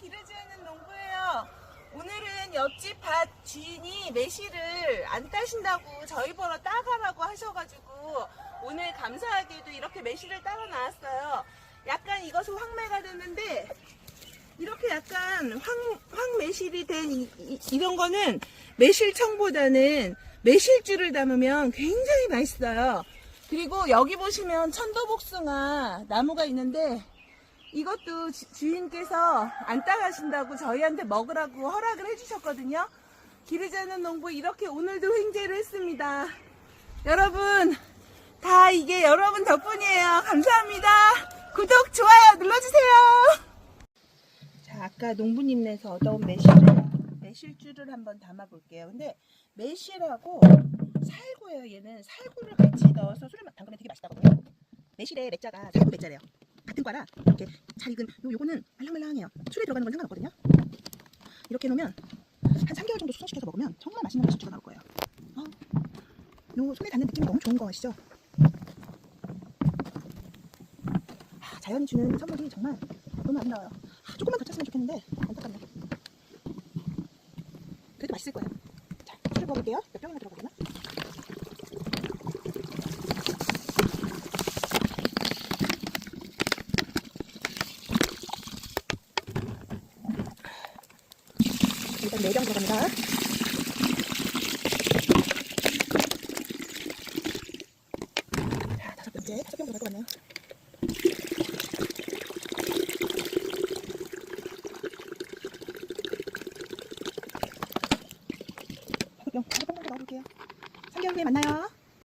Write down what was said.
기르지않는 농부예요. 오늘은 옆집 밭 주인이 매실을 안 따신다고 저희 보러 따가라고 하셔가지고 오늘 감사하게도 이렇게 매실을 따러 나왔어요. 약간 이것은 황매가 됐는데 이렇게 약간 황, 황매실이 된 이, 런 거는 매실청보다는 매실주를 담으면 굉장히 맛있어요. 그리고 여기 보시면 천도복숭아 나무가 있는데 이것도 주- 주인께서 안 따가신다고 저희한테 먹으라고 허락을 해주셨거든요. 기르자는 농부 이렇게 오늘도 횡재를 했습니다. 여러분 다 이게 여러분 덕분이에요. 감사합니다. 구독 좋아요 눌러주세요. 자 아까 농부님네서 얻어온 매실을 매실주를 한번 담아볼게요. 근데 매실하고 살구예요. 얘는 살구를 같이 넣어서 술을 막 담그면 되게 맛있다거든요. 매실의 매자가 살구 매자래요. 같은 과라 이렇게 잘 익은 요, 요거는 말랑말랑해요. 술에 들어가는 건 상관없거든요. 이렇게 놓으면 한 3개월 정도 수정시켜서 먹으면 정말 맛있는 매실주가 나올 거예요. 어, 요 손에 닿는 느낌이 너무 좋은 거 아시죠? 아, 자연이 주는 선물이 정말 너무 아름다워요. 아, 조금만 더 찼으면 좋겠는데 안타깝네. 그래도 맛있을 거예요. 자, 술을 먹을게요. 몇 병이나 들어가려나? 일단 4병 들어갑니다. 자, 다섯 병째, 다섯 병 들어갈 것 같네요. 다섯 병, 다섯 병 정도 넣어볼게요. 3개월 후에 만나요.